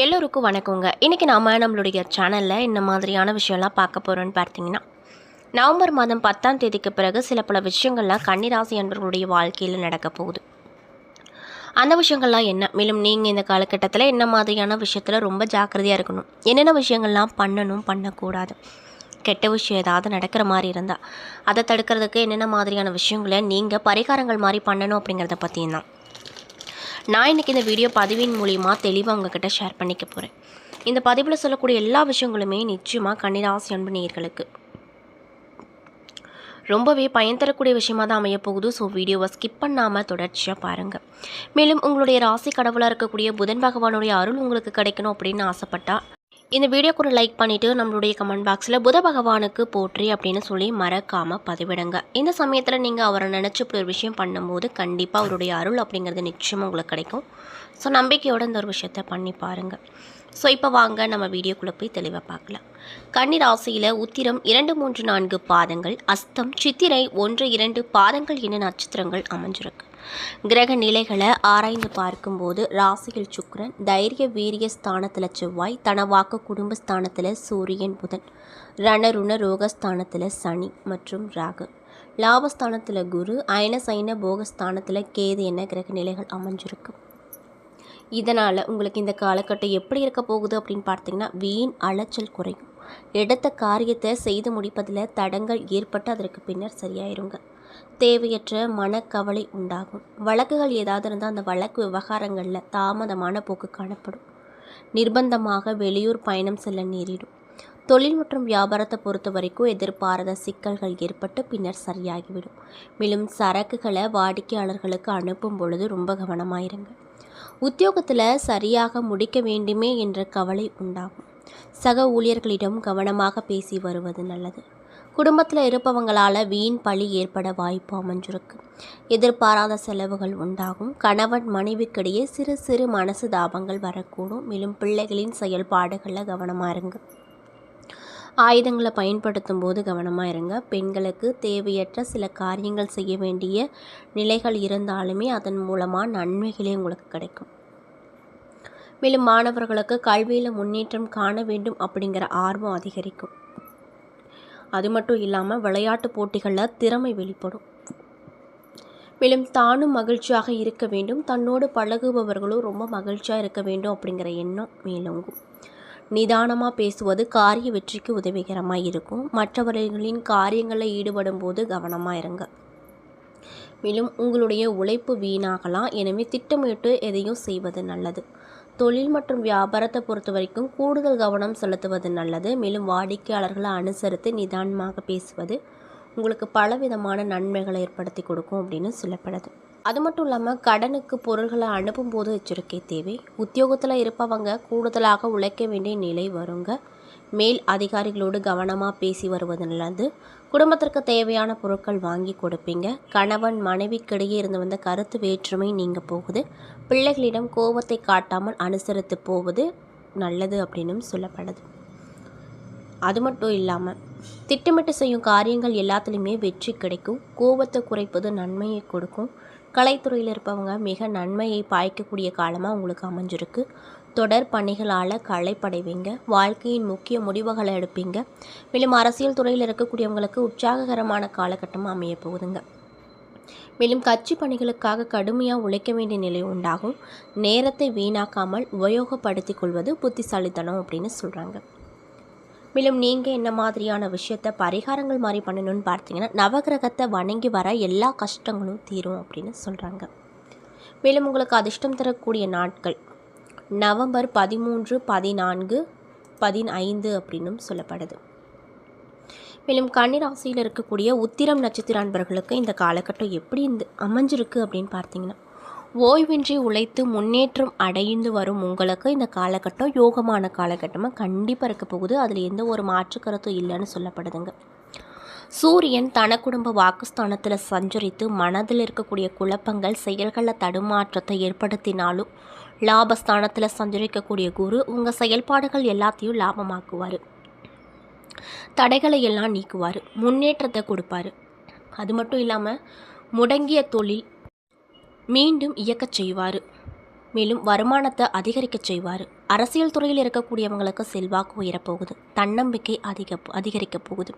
எல்லோருக்கும் வணக்கங்க. இன்றைக்கி நாம் நம்மளுடைய சேனலில் இந்த மாதிரியான விஷயம்லாம் பார்க்க போகிறோன்னு பார்த்தீங்கன்னா நவம்பர் மாதம் பத்தாம் தேதிக்கு பிறகு சில பல விஷயங்கள்லாம் கன்னிராசி அன்பர்களுடைய வாழ்க்கையில் நடக்க போகுது. அந்த விஷயங்கள்லாம் என்ன? மேலும் நீங்கள் இந்த காலகட்டத்தில் என்ன மாதிரியான விஷயத்தில் ரொம்ப ஜாக்கிரதையாக இருக்கணும்? என்னென்ன விஷயங்கள்லாம் பண்ணணும் பண்ணக்கூடாது? கெட்ட விஷயம் ஏதாவது நடக்கிற மாதிரி இருந்தால் அதை தடுக்கிறதுக்கு என்னென்ன மாதிரியான விஷயங்களை நீங்கள் பரிகாரங்கள் மாதிரி பண்ணணும் அப்படிங்கிறத பற்றியும் தான். நான் இன்றைக்கி இந்த வீடியோ பதிவின் மூலிமா தெளிவாக உங்ககிட்ட ஷேர் பண்ணிக்க போகிறேன் இந்த பதிவில் சொல்லக்கூடிய எல்லா விஷயங்களுமே நிச்சயமாக கன்னிராசி அன்பு ரொம்பவே பயன் தரக்கூடிய விஷயமாக தான் அமையப்போகுது ஸோ வீடியோவை ஸ்கிப் பண்ணாமல் தொடர்ச்சியாக பாருங்கள் மேலும் உங்களுடைய ராசி கடவுளாக இருக்கக்கூடிய புதன் பகவானுடைய அருள் உங்களுக்கு கிடைக்கணும் அப்படின்னு ஆசைப்பட்டா இந்த வீடியோக்கு ஒரு லைக் பண்ணிவிட்டு நம்மளுடைய கமெண்ட் பாக்ஸில் புத பகவானுக்கு போற்றி அப்படின்னு சொல்லி மறக்காமல் பதிவிடுங்க. இந்த சமயத்தில் நீங்கள் அவரை நினச்சி இப்படி ஒரு விஷயம் பண்ணும்போது கண்டிப்பாக அவருடைய அருள் அப்படிங்கிறது நிச்சயம் உங்களுக்கு கிடைக்கும். ஸோ நம்பிக்கையோட இந்த ஒரு விஷயத்தை பண்ணி பாருங்கள் ஸோ இப்போ வாங்க நம்ம வீடியோக்குள்ளே போய் தெளிவாக பார்க்கலாம். கன்னி ராசியில் உத்திரம் இரண்டு மூன்று நான்கு பாதங்கள் அஸ்தம் சித்திரை ஒன்று இரண்டு பாதங்கள் என்ன நட்சத்திரங்கள் அமைஞ்சிருக்கு. கிரக நிலைகளை ஆராய்ந்து பார்க்கும்போது ராசியில் சுக்ரன் தைரிய வீரிய ஸ்தானத்தில் செவ்வாய் தனவாக்கு குடும்ப ஸ்தானத்தில் சூரியன் புதன். ரணருண ரோகஸ்தானத்தில் சனி மற்றும் ராகு. லாபஸ்தானத்தில் குரு அயன சைன போகஸ்தானத்தில் கேது என கிரக நிலைகள் அமைஞ்சிருக்கு. இதனால் உங்களுக்கு இந்த காலகட்டம் எப்படி இருக்க போகுது அப்படின்னு பார்த்தீங்கன்னா வீண் அலைச்சல் குறையும். எடுத்த காரியத்தை செய்து முடிப்பதில் தடங்கள் ஏற்பட்டு அதற்கு பின்னர் சரியாயிருங்க. தேவையற்ற மனக்கவலை உண்டாகும். வழக்குகள் ஏதாவது இருந்தால் அந்த வழக்கு விவகாரங்களில் தாமதமான போக்கு காணப்படும். நிர்பந்தமாக வெளியூர் பயணம் செல்ல நேரிடும். தொழில் மற்றும் வியாபாரத்தை பொறுத்த வரைக்கும் எதிர்பாராத சிக்கல்கள் ஏற்பட்டு பின்னர் சரியாகிவிடும். மேலும் சரக்குகளை வாடிக்கையாளர்களுக்கு அனுப்பும் பொழுது ரொம்ப கவனமாயிருங்க உத்தியோகத்தில் சரியாக முடிக்க வேண்டுமே என்ற கவலை உண்டாகும். சக ஊழியர்களிடம் கவனமாக பேசி வருவது நல்லது. குடும்பத்தில் இருப்பவங்களால் வீண் பழி ஏற்பட வாய்ப்பு அமைஞ்சிருக்கு. எதிர்பாராத செலவுகள் உண்டாகும். கணவன் மனைவிக்கிடையே சிறு சிறு மனசு தாபங்கள் வரக்கூடும். மேலும் பிள்ளைகளின் செயல்பாடுகளில் கவனமாக இருங்க. ஆயுதங்களை பயன்படுத்தும் போது கவனமாக இருங்க. பெண்களுக்கு தேவையற்ற சில காரியங்கள் செய்ய வேண்டிய நிலைகள் இருந்தாலுமே அதன் மூலமாக நன்மைகளே உங்களுக்கு கிடைக்கும். மேலும் மாணவர்களுக்கு கல்வியில் முன்னேற்றம் காண வேண்டும் அப்படிங்கிற ஆர்வம் அதிகரிக்கும். அது மட்டும் இல்லாமல் விளையாட்டு போட்டிகளில் திறமை வெளிப்படும். மேலும் தானும் மகிழ்ச்சியாக இருக்க வேண்டும். தன்னோடு பழகுபவர்களும் ரொம்ப மகிழ்ச்சியாக இருக்க வேண்டும் அப்படிங்கிற எண்ணம் மேலோங்கும். நிதானமாக பேசுவது காரிய வெற்றிக்கு உதவிகரமாக இருக்கும். மற்றவர்களின் காரியங்களில் ஈடுபடும் போது கவனமாக இருங்க. மேலும் உங்களுடைய உழைப்பு வீணாகலாம். எனவே திட்டமிட்டு எதையும் செய்வது நல்லது. தொழில் மற்றும் வியாபாரத்தை பொறுத்த வரைக்கும் கூடுதல் கவனம் செலுத்துவது நல்லது. மேலும் வாடிக்கையாளர்களை அனுசரித்து நிதானமாக பேசுவது உங்களுக்கு பலவிதமான நன்மைகளை ஏற்படுத்தி கொடுக்கும் அப்படின்னு சொல்லப்படுது. அது மட்டும் இல்லாமல் கடனுக்கு பொருள்களை அனுப்பும்போது எச்சரிக்கை தேவை. உத்தியோகத்தில் இருப்பவங்க கூடுதலாக உழைக்க வேண்டிய நிலை வருங்க. மேல் அதிகாரிகளோடு கவனமாக பேசி வருவது நல்லது. குடும்பத்திற்கு தேவையான பொருட்கள் வாங்கி கொடுப்பீங்க. கணவன் மனைவிக்கிடையே இருந்து வந்த கருத்து வேற்றுமை நீங்கள் போகுது. பிள்ளைகளிடம் கோபத்தை காட்டாமல் அனுசரித்து போவது நல்லது அப்படின்னும் சொல்லப்படுது. அது மட்டும் இல்லாமல் திட்டமிட்டு செய்யும் காரியங்கள் எல்லாத்துலேயுமே வெற்றி கிடைக்கும். கோபத்தை குறைப்பது நன்மையை கொடுக்கும். கலைத்துறையில் இருப்பவங்க மிக நன்மையை பாய்க்கக்கூடிய காலமாக உங்களுக்கு அமைஞ்சிருக்கு. தொடர் பணிகளால் களைப்படைவீங்க. வாழ்க்கையின் முக்கிய முடிவுகளை எடுப்பீங்க. மேலும் அரசியல் துறையில் இருக்கக்கூடியவங்களுக்கு உற்சாககரமான காலகட்டமாக அமைய போகுதுங்க. மேலும் கட்சி பணிகளுக்காக கடுமையாக உழைக்க வேண்டிய நிலை உண்டாகும். நேரத்தை வீணாக்காமல் உபயோகப்படுத்திக் கொள்வது புத்திசாலித்தனம் அப்படின்னு சொல்கிறாங்க மேலும் நீங்கள் என்ன மாதிரியான விஷயத்த பரிகாரங்கள் மாதிரி பண்ணணும்னு பார்த்தீங்கன்னா நவகிரகத்தை வணங்கி வர எல்லா கஷ்டங்களும் தீரும் அப்படின்னு சொல்கிறாங்க மேலும் உங்களுக்கு அதிர்ஷ்டம் தரக்கூடிய நாட்கள் நவம்பர் பதிமூன்று பதினான்கு பதினைந்து அப்படின்னும் சொல்லப்படுது. மேலும் கன்னிராசியில் இருக்கக்கூடிய உத்திரம் நட்சத்திர அன்பர்களுக்கு இந்த காலகட்டம் எப்படி இந்த அமைஞ்சிருக்கு அப்படின்னு பார்த்தீங்கன்னா ஓய்வின்றி உழைத்து முன்னேற்றம் அடைந்து வரும் உங்களுக்கு இந்த காலகட்டம் யோகமான காலகட்டமாக கண்டிப்பாக இருக்க போகுது. அதில் எந்த ஒரு மாற்று கருத்தும் இல்லைன்னு சொல்லப்படுதுங்க. சூரியன் தன குடும்ப வாக்குஸ்தானத்தில் சஞ்சரித்து மனதில் இருக்கக்கூடிய குழப்பங்கள் செயல்களில் தடுமாற்றத்தை ஏற்படுத்தினாலும் லாபஸ்தானத்தில் சஞ்சரிக்கக்கூடிய குரு உங்கள் செயல்பாடுகள் எல்லாத்தையும் லாபமாக்குவார். தடைகளை எல்லாம் நீக்குவார். முன்னேற்றத்தை கொடுப்பாரு. அது மட்டும் இல்லாமல் முடங்கிய தொழில் மீண்டும் இயக்கச் செய்வார். மேலும் வருமானத்தை அதிகரிக்க செய்வார். அரசியல் துறையில் இருக்கக்கூடியவங்களுக்கு செல்வாக்கு உயரப்போகுது. தன்னம்பிக்கை அதிக அதிகரிக்கப் போகுது.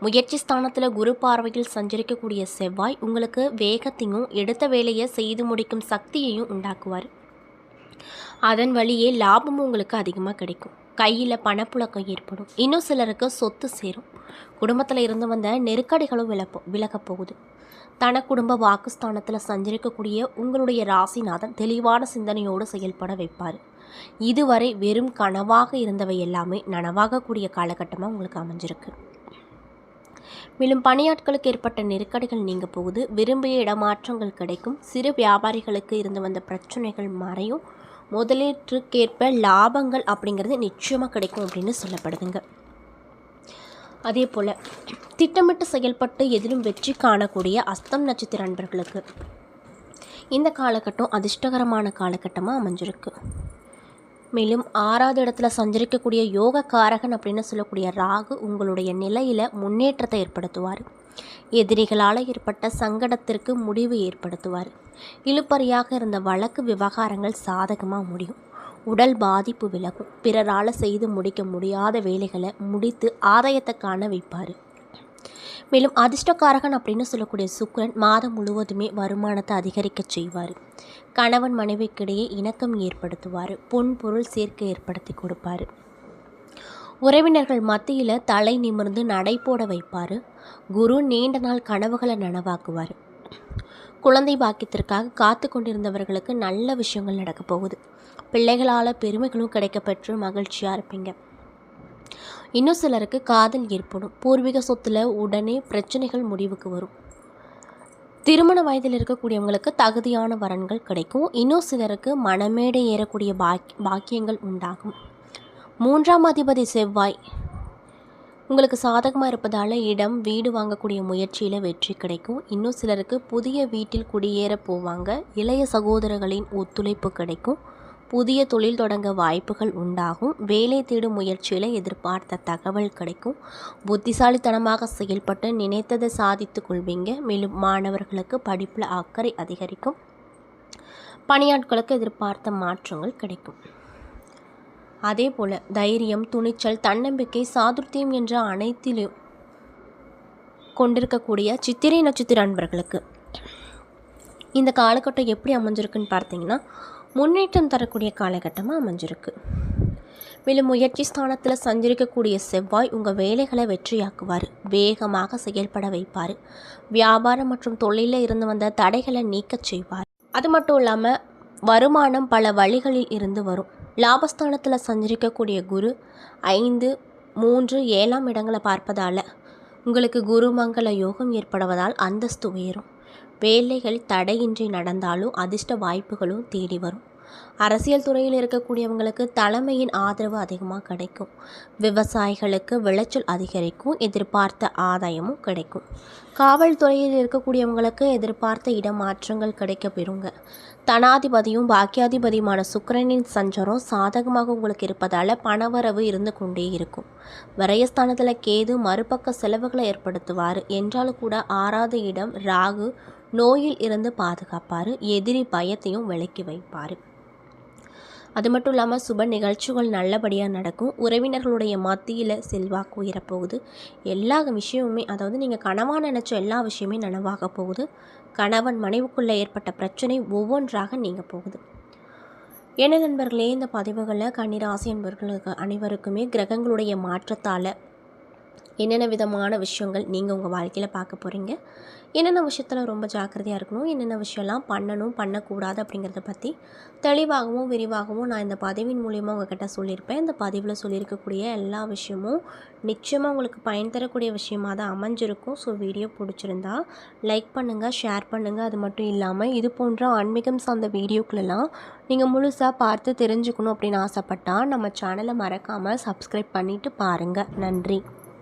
முயற்சி ஸ்தானத்தில் குரு பார்வையில் சஞ்சரிக்கக்கூடிய செவ்வாய் உங்களுக்கு வேகத்தையும் எடுத்த வேலையை செய்து முடிக்கும் சக்தியையும் உண்டாக்குவார். அதன் வழியே லாபமும் உங்களுக்கு அதிகமாக கிடைக்கும். கையில் பணப்புழக்கம் ஏற்படும். இன்னும் சிலருக்கு சொத்து சேரும். குடும்பத்தில் இருந்து வந்த நெருக்கடிகளும் விலப்போ விலகப் போகுது. தன குடும்ப வாக்குஸ்தானத்தில் சஞ்சரிக்கக்கூடிய உங்களுடைய ராசிநாதன் தெளிவான சிந்தனையோடு செயல்பட வைப்பார். இதுவரை வெறும் கனவாக இருந்தவை எல்லாமே நனவாகக்கூடிய காலகட்டமாக உங்களுக்கு அமைஞ்சிருக்கு. மேலும் பணியாட்களுக்கு ஏற்பட்ட நெருக்கடிகள் நீங்க போகுது. விரும்பிய இடமாற்றங்கள் கிடைக்கும். சிறு வியாபாரிகளுக்கு இருந்து வந்த பிரச்சனைகள் மறையும். முதலீட்டுக்கேற்ப லாபங்கள் அப்படிங்கிறது நிச்சயமாக கிடைக்கும் அப்படின்னு சொல்லப்படுதுங்க. அதே போல் திட்டமிட்டு செயல்பட்டு எதிலும் வெற்றி காணக்கூடிய அஸ்தம் நட்சத்திர அன்பர்களுக்கு இந்த காலகட்டம் அதிர்ஷ்டகரமான காலகட்டமாக அமைஞ்சிருக்கு. மேலும் ஆறாவது இடத்துல சஞ்சரிக்கக்கூடிய யோக காரகன் அப்படின்னு சொல்லக்கூடிய ராகு உங்களுடைய நிலையில் முன்னேற்றத்தை ஏற்படுத்துவார். எதிரிகளால் ஏற்பட்ட சங்கடத்திற்கு முடிவு ஏற்படுத்துவார். இழுப்பறியாக இருந்த வழக்கு விவகாரங்கள் சாதகமாக முடியும். உடல் பாதிப்பு விலகும். பிறரால் செய்து முடிக்க முடியாத வேலைகளை முடித்து ஆதாயத்தை காண வைப்பார். மேலும் அதிர்ஷ்டக்காரகன் அப்படின்னு சொல்லக்கூடிய சுக்கரன் மாதம் முழுவதுமே வருமானத்தை அதிகரிக்க செய்வார். கணவன் மனைவிக்கிடையே இணக்கம் ஏற்படுத்துவார். பொன் பொருள் சேர்க்கை ஏற்படுத்தி கொடுப்பார். உறவினர்கள் மத்தியில் தலை நிமிர்ந்து நடை போட வைப்பார். குரு நீண்ட நாள் கனவுகளை நனவாக்குவார். குழந்தை பாக்கியத்திற்காக காத்து கொண்டிருந்தவர்களுக்கு நல்ல விஷயங்கள் நடக்க போகுது. பிள்ளைகளால் பெருமைகளும் கிடைக்கப்பெற்று மகிழ்ச்சியாக இருப்பீங்க. இன்னும் சிலருக்கு காதல் ஏற்படும். பூர்வீக சொத்தில் உடனே பிரச்சனைகள் முடிவுக்கு வரும். திருமண வயதில் இருக்கக்கூடியவங்களுக்கு தகுதியான வரன்கள் கிடைக்கும். இன்னும் சிலருக்கு மனமேடை ஏறக்கூடிய பாக்கி பாக்கியங்கள் உண்டாகும். மூன்றாம் அதிபதி செவ்வாய். உங்களுக்கு சாதகமாக இருப்பதால் இடம் வீடு வாங்கக்கூடிய முயற்சியில் வெற்றி கிடைக்கும். இன்னும் சிலருக்கு புதிய வீட்டில் குடியேற போவாங்க. இளைய சகோதரர்களின் ஒத்துழைப்பு கிடைக்கும். புதிய தொழில் தொடங்க வாய்ப்புகள் உண்டாகும். வேலை தேடும் முயற்சியில் எதிர்பார்த்த தகவல் கிடைக்கும். புத்திசாலித்தனமாக செயல்பட்டு நினைத்ததை சாதித்து கொள்வீங்க. மேலும் மாணவர்களுக்கு படிப்பில் அக்கறை அதிகரிக்கும். பணியாட்களுக்கு எதிர்பார்த்த மாற்றங்கள் கிடைக்கும். அதே போல் தைரியம் துணிச்சல் தன்னம்பிக்கை சாதுர்த்தியம் என்ற அனைத்திலும் கொண்டிருக்கக்கூடிய சித்திரை நட்சத்திர அன்பர்களுக்கு. இந்த காலகட்டம் எப்படி அமைஞ்சிருக்குன்னு பார்த்தீங்கன்னா முன்னேற்றம் தரக்கூடிய காலகட்டமாக அமைஞ்சிருக்கு. மேலும் முயற்சி ஸ்தானத்தில் சஞ்சரிக்கக்கூடிய செவ்வாய் உங்கள் வேலைகளை வெற்றியாக்குவார். வேகமாக செயல்பட வைப்பார். வியாபாரம் மற்றும் தொழிலில் இருந்து வந்த தடைகளை நீக்கச் செய்வார். அது மட்டும் இல்லாமல் வருமானம் பல வழிகளில் இருந்து வரும். லாபஸ்தானத்தில் சஞ்சரிக்கக்கூடிய குரு ஐந்து மூன்று ஏழாம் இடங்களை பார்ப்பதால் உங்களுக்கு குருமங்கள யோகம் ஏற்படுவதால் அந்தஸ்து உயரும். வேலைகள் தடையின்றி நடந்தாலும் அதிர்ஷ்ட வாய்ப்புகளும் தேடி வரும். அரசியல் துறையில் இருக்கக்கூடியவங்களுக்கு தலைமையின் ஆதரவு அதிகமாக கிடைக்கும். விவசாயிகளுக்கு விளைச்சல் அதிகரிக்கும் எதிர்பார்த்த ஆதாயமும் கிடைக்கும். காவல்துறையில் இருக்கக்கூடியவங்களுக்கு எதிர்பார்த்த இடமாற்றங்கள் கிடைக்க பெறுங்க தனாதிபதியும் பாக்கியாதிபதியுமான சுக்கரனின் சஞ்சாரம் சாதகமாக உங்களுக்கு இருப்பதால் பணவரவு இருந்து கொண்டே இருக்கும். விரயஸ்தானத்தில் கேது மறுபக்க செலவுகளை ஏற்படுத்துவார். என்றாலும் கூட ஆறாவது இடம் ராகு நோயில் இருந்து பாதுகாப்பார். எதிரி பயத்தையும் விலக்கி வைப்பார். அது மட்டும் இல்லாமல் சுப நிகழ்ச்சிகள் நல்லபடியாக நடக்கும். உறவினர்களுடைய மத்தியில் செல்வாக்கு உயரப்போகுது எல்லா விஷயமுமே அதாவது நீங்கள் கனவாக நினச்ச எல்லா விஷயமே நனவாக போகுது. கணவன் மனைவுக்குள்ளே ஏற்பட்ட பிரச்சனை ஒவ்வொன்றாக நீங்கள் போகுது. என்ன நண்பர்களே இந்த பதிவுகளில் கன்னிராசி என்பவர்களுக்கு அனைவருக்குமே கிரகங்களுடைய மாற்றத்தால் என்னென்ன விதமான விஷயங்கள் நீங்கள் உங்கள் வாழ்க்கையில் பார்க்க போகிறீங்க என்னென்ன விஷயத்தில் ரொம்ப ஜாக்கிரதையாக இருக்கணும்? என்னென்ன விஷயம்லாம் பண்ணணும்? பண்ணக்கூடாது அப்படிங்கிறத பற்றி தெளிவாகவும் விரிவாகவும் நான் இந்த பதிவின் மூலியமாக உங்ககிட்ட சொல்லியிருப்பேன். இந்த பதிவில் சொல்லியிருக்கக்கூடிய எல்லா விஷயமும் நிச்சயமாக உங்களுக்கு பயன் தரக்கூடிய விஷயமாக தான் அமைஞ்சிருக்கும். ஸோ வீடியோ பிடிச்சிருந்தா லைக் பண்ணுங்கள் ஷேர் பண்ணுங்கள் அது மட்டும் இல்லாமல் இது போன்ற ஆன்மீகம் சார்ந்த வீடியோக்களெல்லாம் நீங்கள் முழுசாக பார்த்து தெரிஞ்சுக்கணும் அப்படின்னு ஆசைப்பட்டால் நம்ம சேனலை மறக்காமல் சப்ஸ்கிரைப் பண்ணிவிட்டு பாருங்கள் நன்றி.